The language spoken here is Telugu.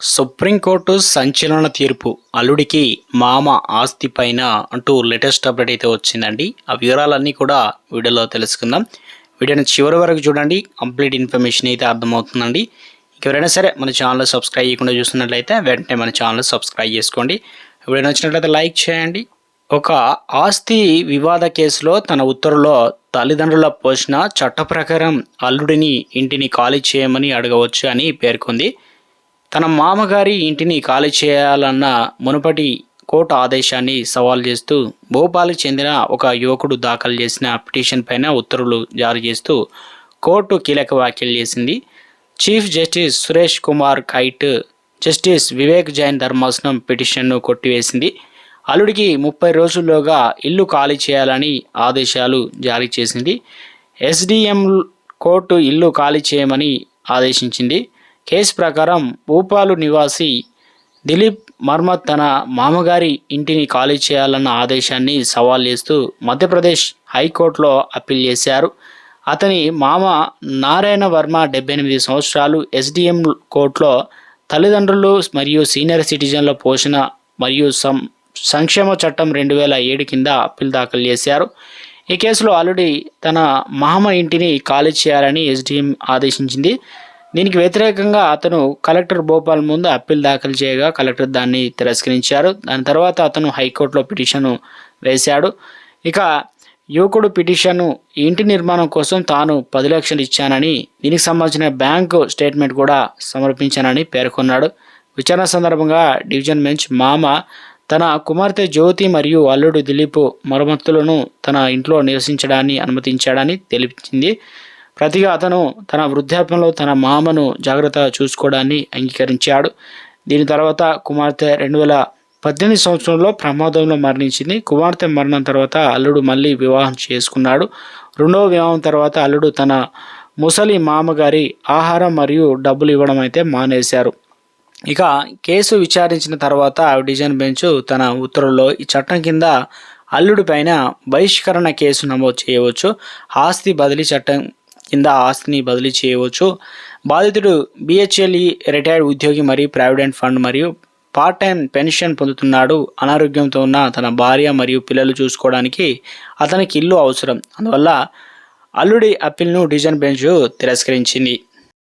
సుప్రీంకోర్టు సంచలన తీర్పు అల్లుడికి మామ ఆస్తి పైన అంటూ లేటెస్ట్ అప్డేట్ అయితే వచ్చిందండి. ఆ వివరాలన్నీ కూడా వీడియోలో తెలుసుకుందాం. వీడియోని చివరి వరకు చూడండి. కంప్లీట్ ఇన్ఫర్మేషన్ అయితే అర్థమవుతుందండి. ఎవరైనా సరే మన ఛానల్ సబ్స్క్రైబ్ చేయకుండా చూస్తున్నట్లయితే వెంటనే మన ఛానల్ సబ్స్క్రైబ్ చేసుకోండి. వీడియో నచ్చినట్లయితే లైక్ చేయండి. ఒక ఆస్తి వివాద కేసులో తన ఉత్తర్వులో తల్లిదండ్రుల పోషణ చట్ట ప్రకారం అల్లుడిని ఇంటిని ఖాళీ చేయమని అడగవచ్చు అని పేర్కొంది. తన మామగారి ఇంటిని ఖాళీ చేయాలన్న మునుపటి కోర్టు ఆదేశాన్ని సవాల్ చేస్తూ భోపాల్కి చెందిన ఒక యువకుడు దాఖలు చేసిన పిటిషన్ పైన ఉత్తర్వులు జారీ చేస్తూ కోర్టు కీలక వ్యాఖ్యలు చేసింది. Chief justice Suresh Kumar Kait justice Vivek Jain ధర్మాసనం పిటిషన్ను కొట్టివేసింది. అల్లుడికి ముప్పై రోజుల్లోగా ఇల్లు ఖాళీ చేయాలని ఆదేశాలు జారీ చేసింది. ఎస్డిఎం కోర్టు ఇల్లు ఖాళీ చేయమని ఆదేశించింది. కేసు ప్రకారం భూపాలు నివాసి దిలీప్ మర్మత్ తన మామగారి ఇంటిని ఖాళీ చేయాలన్న ఆదేశాన్ని సవాల్ చేస్తూ మధ్యప్రదేశ్ హైకోర్టులో అప్పీల్ చేశారు. అతని మామ నారాయణ వర్మ డెబ్బై ఎనిమిది సంవత్సరాలు ఎస్డిఎం కోర్టులో తల్లిదండ్రులు మరియు సీనియర్ సిటిజన్ల పోషణ మరియు సం సంక్షేమ చట్టం రెండు వేల ఏడు కింద అప్పీల్ దాఖలు చేశారు. ఈ కేసులో ఆల్రెడీ తన మామ ఇంటిని ఖాళీ చేయాలని ఎస్డిఎం ఆదేశించింది. దీనికి వ్యతిరేకంగా అతను కలెక్టర్ భోపాల్ ముందు అప్పీల్ దాఖలు చేయగా కలెక్టర్ దాన్ని తిరస్కరించారు. దాని తర్వాత అతను హైకోర్టులో పిటిషన్ వేశాడు. ఇక యువకుడు పిటిషన్ ఇంటి నిర్మాణం కోసం తాను పది లక్షలు ఇచ్చానని దీనికి సంబంధించిన బ్యాంకు స్టేట్మెంట్ కూడా సమర్పించానని పేర్కొన్నాడు. విచారణ సందర్భంగా డివిజన్ బెంచ్ మామ తన కుమార్తె జ్యోతి మరియు అల్లుడు దిలీప్ మరమ్మతులను తన ఇంట్లో నివసించడాన్ని అనుమతించాడని తెలిపించింది ప్రతిగా అతను తన వృద్ధాప్యంలో తన మామను జాగ్రత్తగా చూసుకోవడాన్ని అంగీకరించాడు. దీని తర్వాత కుమార్తె రెండు వేల పద్దెనిమిది సంవత్సరంలో ప్రమాదంలో మరణించింది. కుమార్తె మరణం తర్వాత అల్లుడు మళ్ళీ వివాహం చేసుకున్నాడు. రెండవ వివాహం తర్వాత అల్లుడు తన ముసలి మామగారి ఆహారం మరియు డబ్బులు ఇవ్వడం అయితే మానేశారు. ఇక కేసు విచారించిన తర్వాత డిజైన్ బెంచ్ తన ఉత్తర్వుల్లో ఈ చట్టం కింద అల్లుడిపైన బహిష్కరణ కేసు నమోదు చేయవచ్చు. ఆస్తి బదిలీ చట్టం కింద ఆస్తిని బదిలీ చేయవచ్చు. బాధితుడు బిహెచ్ఎల్ఈ రిటైర్డ్ ఉద్యోగి మరియు ప్రావిడెంట్ ఫండ్ మరియు పార్ట్ టైం పెన్షన్ పొందుతున్నాడు. అనారోగ్యంతో ఉన్న తన భార్య మరియు పిల్లలు చూసుకోవడానికి అతనికి ఇల్లు అవసరం. అందువల్ల అల్లుడి అప్పీల్ను డివిజన్ బెంచ్ తిరస్కరించింది.